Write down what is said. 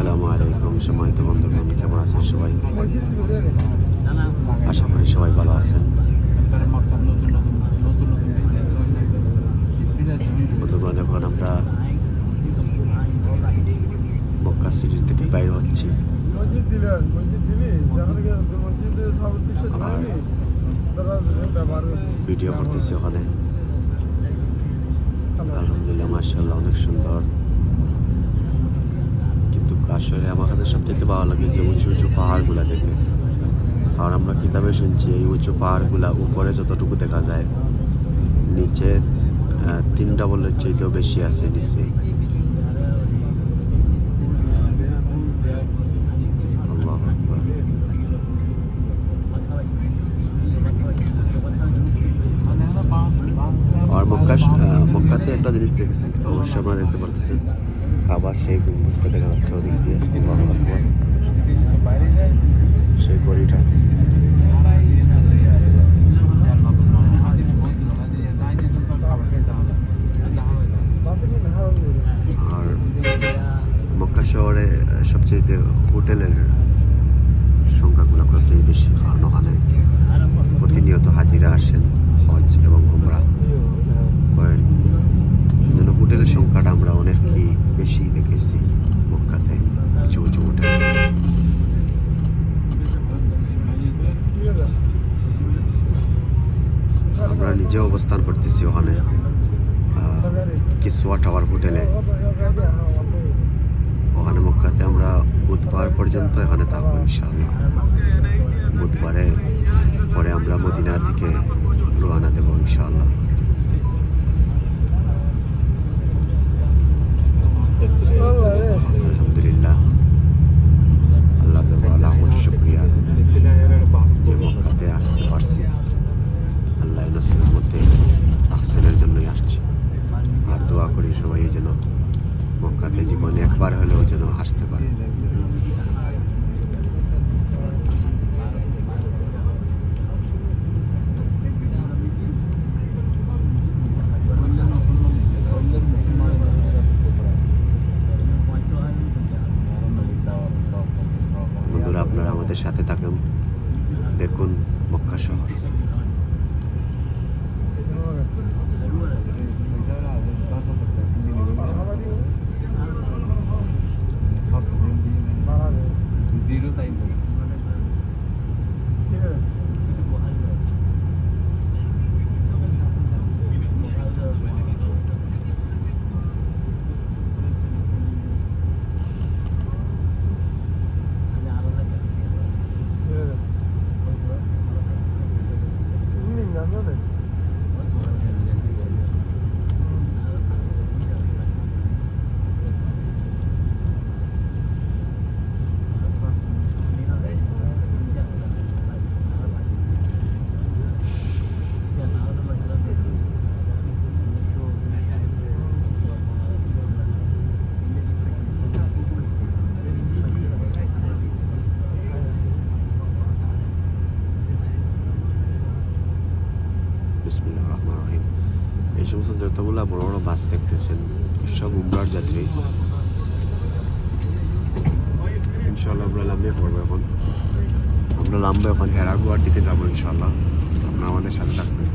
আলাইকুম সময়ত বন্ধুগণ, কেমন আছেন সবাই? আশা করি সবাই ভালো আছেন। বন্ধুগণ, এখন আমরা মক্কা সিটি থেকে বাইরে হচ্ছি। ভিডিও করতেছি ওখানে। আলহামদুলিল্লাহ মার্শাল্লাহ অনেক সুন্দর। আসলে আমার কাছে সবথেকে ভালো লাগে যে উঁচু উঁচু পাহাড়গুলা দেখে। আর আমরা কিতাবে শুনছি, এই উঁচু পাহাড়গুলা উপরে যতটুকু দেখা যায়, নিচে তিন ডাবলের চাইতেও বেশি আছে, নিচে আল্লাহু আকবার। আর মক্কা আহ, মক্কাতে একটা জিনিস দেখেছি অবশ্যই আপনারা দেখতে পারতেছেন। আবার সেই গম্বুজটা দেখা যাচ্ছে ওদিক দিয়ে। সেই গড়িটা আর মক্কা শহরে সবচেয়ে হোটেলের সংখ্যাগুলো সবচেয়ে বেশি কারণ ওখানে প্রতিনিয়ত হাজিরা আসেন হজ এবং আমরা করেন যেন হোটেলের সংখ্যাটা আমরা অনেকই বেশি দেখেছি মক্কাতে উঁচু উঁচু হোটেল আমরা নিজে অবস্থান করতেছি ওখানে আহ, কিসওয়া টাওয়ার হোটেলে ওখানে মক্কাতে আমরা বুধবার পর্যন্ত এখানে থাকব ইনশাআল্লাহ বুধবারে পরে আমরা মদিনার দিকে রওনা দেবো ইনশাআল্লাহ আলহামদুলিল্লাহ আল্লাহ আল্লাহ শুক্রিয়া যে মক্কাতে আসতে পারছি আল্লাহ নসিবের মধ্যে আহসেনের জন্যই আসছি আর দোয়া করি সবাই যেন মক্কাতে জীবনে একবার হলেও যেন আসতে পারে। বন্ধুরা, আপনারা আমাদের সাথে থাকুন। দেখুন মক্কা শহর। যতগুলো বড় বড় বাস দেখতেছেন, সব উমরার যাত্রী। ইনশাল্লাহ আমরা লাম্বে পড়ব এখন। আমরা লাম্বে এখন, হেরাগুয়ার দিকে যাব ইনশাল্লাহ আপনারা আমাদের সাথে থাকবেন।